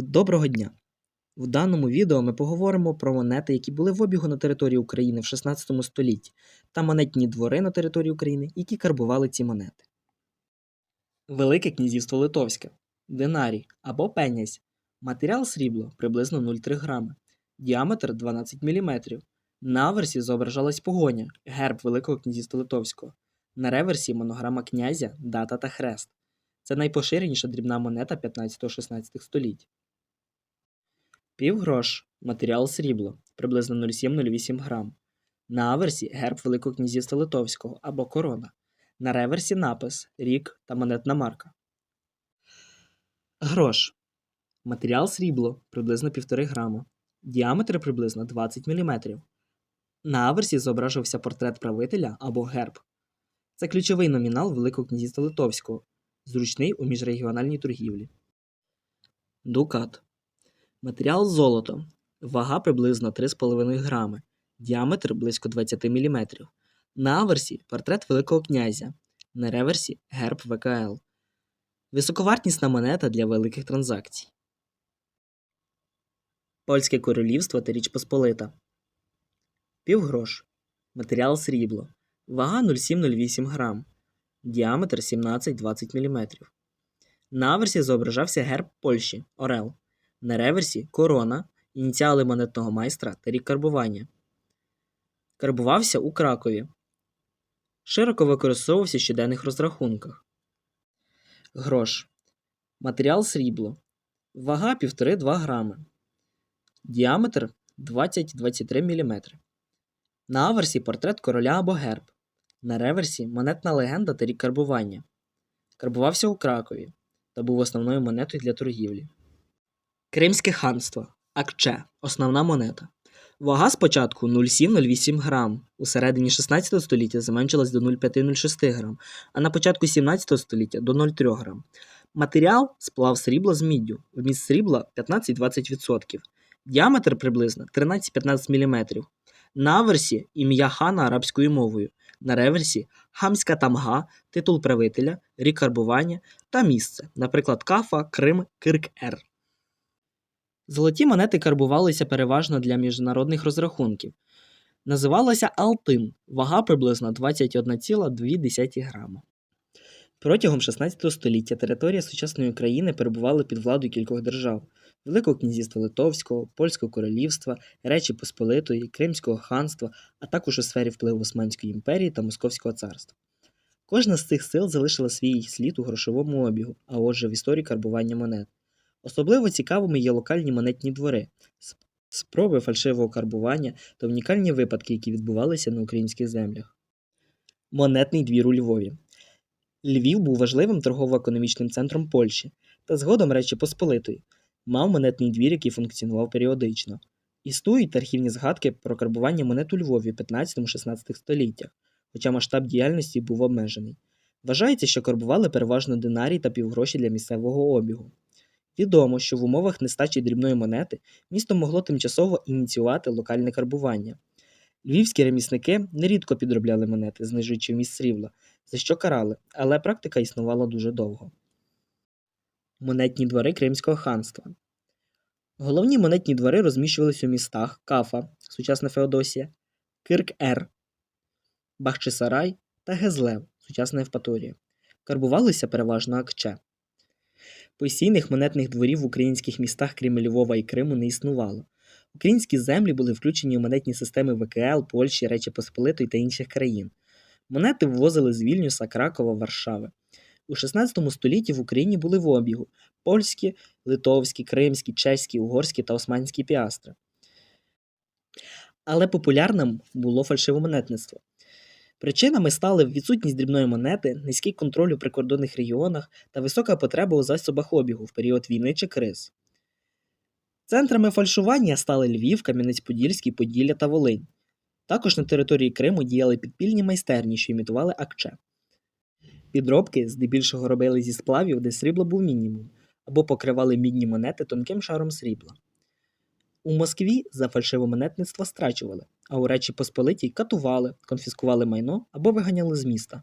Доброго дня! В даному відео ми поговоримо про монети, які були в обігу на території України в 16 столітті, та монетні двори на території України, які карбували ці монети. Велике князівство Литовське, динарій або пенязь, матеріал срібло приблизно 0,3 грами, діаметр 12 мм. На аверсі зображалась погоня, герб Великого князівства Литовського. На реверсі монограма князя, дата та хрест. Це найпоширеніша дрібна монета 15-16 століть. Півгрош матеріал срібло приблизно 0,7-0,8 грам. На аверсі герб Великого князівства Литовського або корона. На реверсі напис, рік та монетна марка. Грош. Матеріал срібло приблизно 1,5 грама. Діаметр приблизно 20 мм. На аверсі зображувався портрет правителя або герб. Це ключовий номінал Великого князівства Литовського, зручний у міжрегіональній торгівлі. Дукат. Матеріал золото. Вага приблизно 3,5 грами. Діаметр близько 20 мм. На аверсі портрет Великого князя. На реверсі герб ВКЛ. Високовартісна монета для великих транзакцій. Польське королівство та Річ Посполита. Півгрош. Матеріал срібло. Вага 0,7-0,8 грам. Діаметр 17-20 мм. На аверсі зображався герб Польщі Орел. На реверсі корона, ініціали монетного майстра та рік карбування. Карбувався у Кракові. Широко використовувався в щоденних розрахунках. Грош. Матеріал срібло. Вага 1,5-2 грами. Діаметр 20-23 мм. На аверсі портрет короля або герб. На реверсі монетна легенда та рік карбування. Карбувався у Кракові та був основною монетою для торгівлі. Кримське ханство. Акче. Основна монета. Вага спочатку 0,7-0,8 грам. У середині 16 століття зменшилась до 0,5-0,6 грам, а на початку 17 століття до 0,3 грам. Матеріал сплав срібла з міддю. Вміст срібла 15-20%. Діаметр приблизно 13-15 мм. На аверсі ім'я хана арабською мовою. На реверсі хамська тамга, титул правителя, рік карбування та місце, наприклад, Кафа, Крим, Кирк-Ер. Золоті монети карбувалися переважно для міжнародних розрахунків. Називалася Алтин, вага приблизно 21,2 грама. Протягом 16 століття територія сучасної України перебувала під владою кількох держав Великого князівства Литовського, Польського королівства, Речі Посполитої, Кримського ханства, а також у сфері впливу Османської імперії та Московського царства. Кожна з цих сил залишила свій слід у грошовому обігу, а отже в історії карбування монет. Особливо цікавими є локальні монетні двори, спроби фальшивого карбування та унікальні випадки, які відбувалися на українських землях. Монетний двір у Львові. Львів був важливим торгово-економічним центром Польщі та згодом Речі Посполитої. Мав монетний двір, який функціонував періодично. Існують архівні згадки про карбування монет у Львові в 15-16 століттях, хоча масштаб діяльності був обмежений. Вважається, що карбували переважно динарій та півгроші для місцевого обігу. Відомо, що в умовах нестачі дрібної монети місто могло тимчасово ініціювати локальне карбування. Львівські ремісники нерідко підробляли монети, знижуючи вміст срібла, за що карали, але практика існувала дуже довго. Монетні двори Кримського ханства. Головні монетні двори розміщувалися у містах Кафа, сучасна Феодосія, Кирк-Ер, Бахчисарай та Гезлев, сучасна Евпаторія. Карбувалися переважно Акче. Постійних монетних дворів в українських містах, крім Львова і Криму, не існувало. Українські землі були включені у монетні системи ВКЛ, Польщі, Речі Посполитої та інших країн. Монети ввозили з Вільнюса, Кракова, Варшави. У 16 столітті в Україні були в обігу польські, литовські, кримські, чеські, угорські та османські піастри. Але популярним було фальшивомонетництво. Причинами стали відсутність дрібної монети, низький контроль у прикордонних регіонах та висока потреба у засобах обігу в період війни чи криз. Центрами фальшування стали Львів, Кам'янець-Подільський, Поділля та Волинь. Також на території Криму діяли підпільні майстерні, що імітували акче. Підробки здебільшого робили зі сплавів, де срібла був мінімум, або покривали мідні монети тонким шаром срібла. У Москві за фальшивомонетництво страчували, а у Речі Посполитій катували, конфіскували майно або виганяли з міста.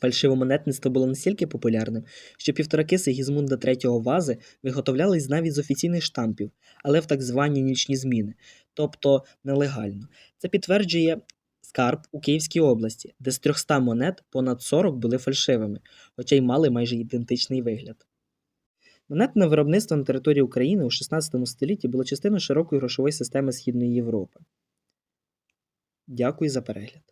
Фальшивомонетництво було настільки популярним, що півтораки Сигізмунда III вази виготовлялись навіть з офіційних штампів, але в так звані нічні зміни, тобто нелегально. Це підтверджує скарб у Київській області, де з 300 монет понад 40 були фальшивими, хоча й мали майже ідентичний вигляд. Монетне виробництво на території України у 16 столітті було частиною широкої грошової системи Східної Європи. Дякую за перегляд.